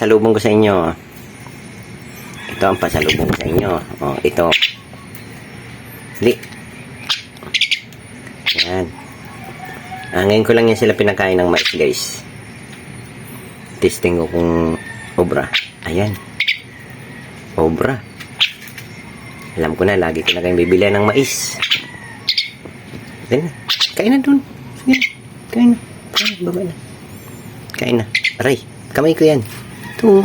Salubong ko sa inyo. Ito ang pasalubong ko sa inyo. Oh, ito. Hindi. Yan. Ah, ngayon ko lang yan sila pinakain ng mais, guys. Testing ko kung obra. Ayan. Obra. Alam ko na, lagi ko na kayong bibili ng mais. Na. Kain na dun. Sige. Kain na. Kain na. Baba na. Kain na. Aray. Kamay ko yan. Ito.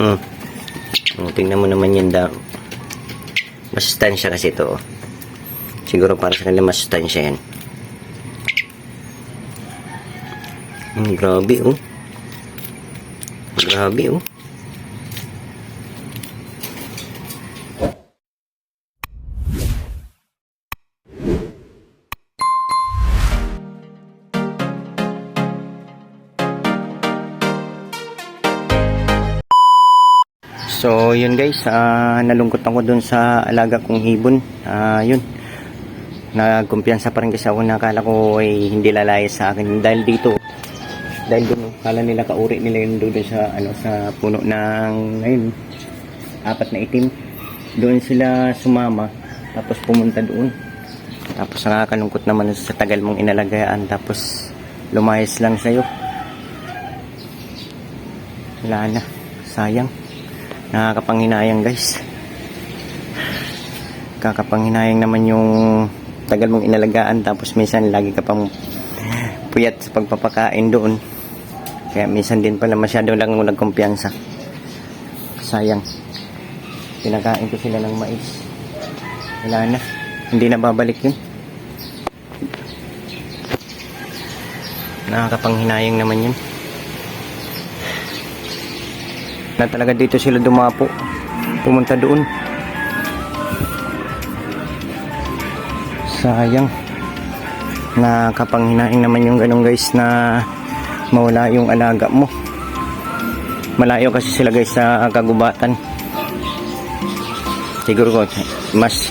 Mm. Oh, tingnan mo naman yan daw. Masustansya kasi ito. oh. Siguro para sa kanila masustansya yan. Mm, grabe oh. Grabe oh. So, yun guys, ah, nalungkot ako dun sa alaga kong hibon. Ah, yun. Nagkumpiyansa pa rin kasi ako na akala ko ay hindi lalaya sa akin dahil dito. Dahil dun, kala nila kauri nila yun doon sa, ano, sa puno ng, ayun, apat na itim. Doon sila sumama, tapos pumunta doon. Tapos nakakalungkot naman sa tagal mong inalagaan, tapos lumayas lang sa'yo. Wala na, sayang nakakapanghinayang guys. Kakapanghinayang naman yung tagal mong inalagaan tapos minsan lagi ka pang puyat sa pagpapakain doon. Kaya minsan din pala masyado lang mo nagkumpiyansa. Sayang. Pinakain ko sila ng mais. Wala na. Hindi na babalik yun. Nakakapanghinayang naman yun na talaga dito sila dumapo. Pumunta doon. Sayang. Nakakapanghinayang naman yung ganun guys na mawala yung alaga mo. Malayo kasi sila guys sa kagubatan. Siguro ko mas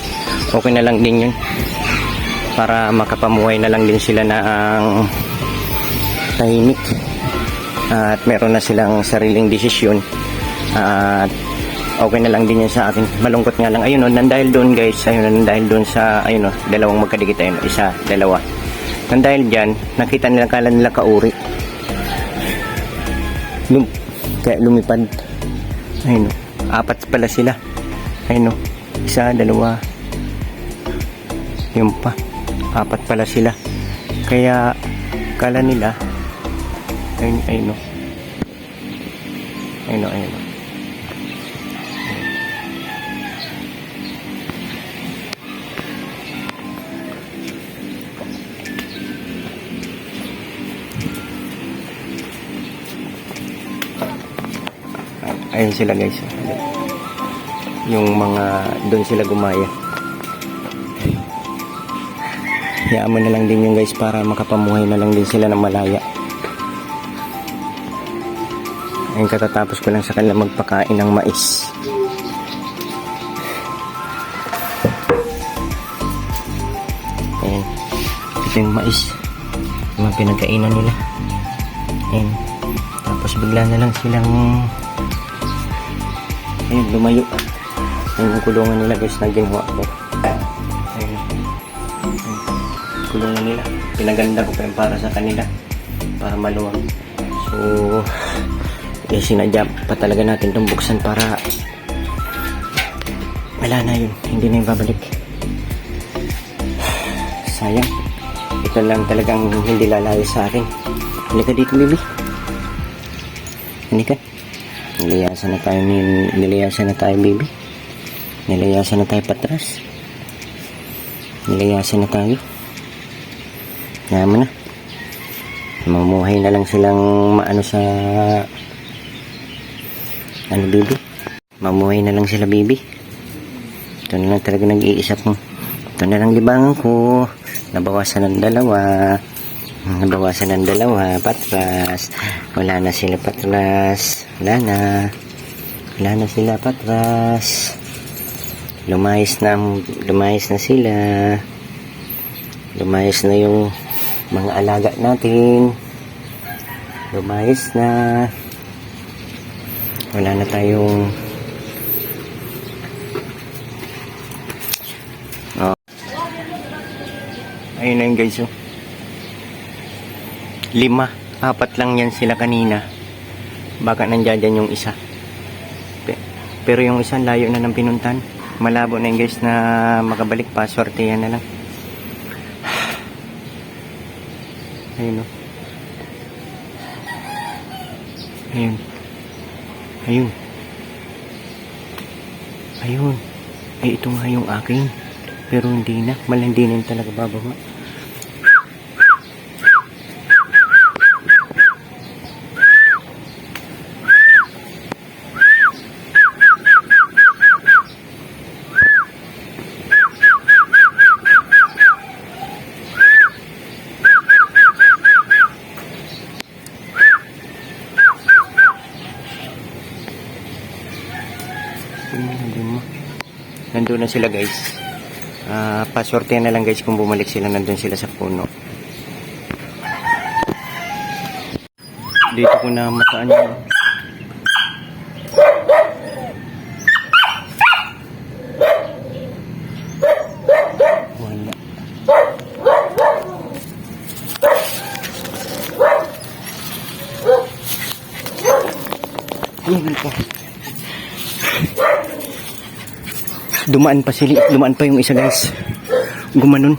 okay na lang din yun. Para makapamuhay na lang din sila na ang tahimik. At meron na silang sariling desisyon at okay na lang din yan sa akin. Malungkot nga lang. Ayun o nandahil doon guys. Ayun o nandahil doon sa ayun o dalawang magkadikit. Ayun o, isa dalawa. Nandahil dyan nakita nila kala nila kauri. Lum kaya lumipad. Ayun o apat pala sila. Ayun o isa dalawa. Yun pa apat pala sila. Kaya kala nila ayun ayun o ayun o ayun o ayun sila guys. Yung mga doon sila gumaya. Mo na lang din yung guys para makapamuhay na lang din sila ng malaya. Ayun katatapos ko lang sa kanila magpakain ng mais. Ayun. Ito yung mais. Yung mga pinagkainan nila. Ayun. Tapos bigla na lang silang ayun lumayo. Ayun yung kulungan nila guys. Na ginawa ko ayun. Kulungan nila. Pinaganda ko pa yun para sa kanila. Para maluwag. So eh, sinadya pa talaga natin itong buksan para wala na yun. Hindi na yung babalik. Sayang. Ito lang talagang hindi lalayo sa akin. Halika dito baby. Halika Nilayasan na tayo ni nilayasan na tayo baby. Nilayasan na tayo patras. Nilayasan na tayo. Yaman na. Mamuhay na lang silang maano sa ano baby. Mamuhay na lang sila baby. Ito na lang talaga nag-iisip mo. Ito na lang libangan ko. Nabawasan ng dalawa. Nabawasan ng dalawa. Patras. Wala na sila patras. Wala na. Wala na sila patras. Lumayas na, lumayas na sila. Lumayas na yung mga alaga natin. Lumayas na. Wala na tayong Oh. Ayun na yun guys oh. Lima. Apat lang yan sila kanina. Baka nandiyan dyan yung isa. Pe- Pero yung isang layo na ng pinuntan. Malabo na yun guys na makabalik pa. Swerte yan na lang. Ayun oh. Ayun. Ayun. Ayun. Ay, ito nga yung akin. Pero hindi na. Malandi na talaga bababa. Hmm, nandun mo. Nandun na sila guys. Ah, paswerte na lang guys kung bumalik sila nandun sila sa puno. Dito ko na mataan yun. Wala. Ayun pa. Dumaan pa sila, dumaan pa yung isa guys. Gumanon.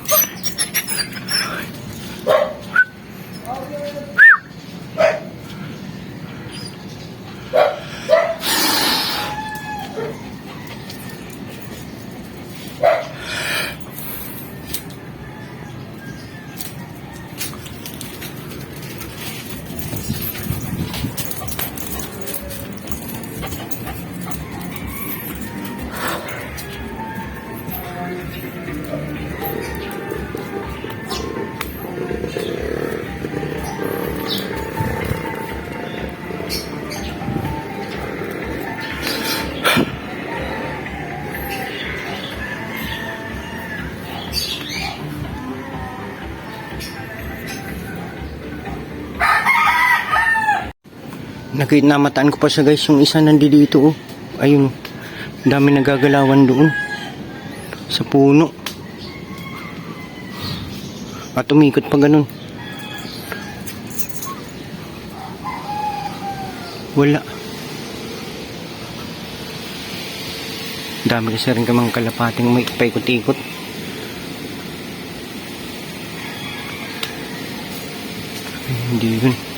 Nakita ko pa siya guys, yung isa nandito oh. Ayun, dami nagagalawan doon. Sa puno. At umikot pa ganun. Wala. Dami kasi rin kamang kalapating may paikot-ikot. Hindi yun.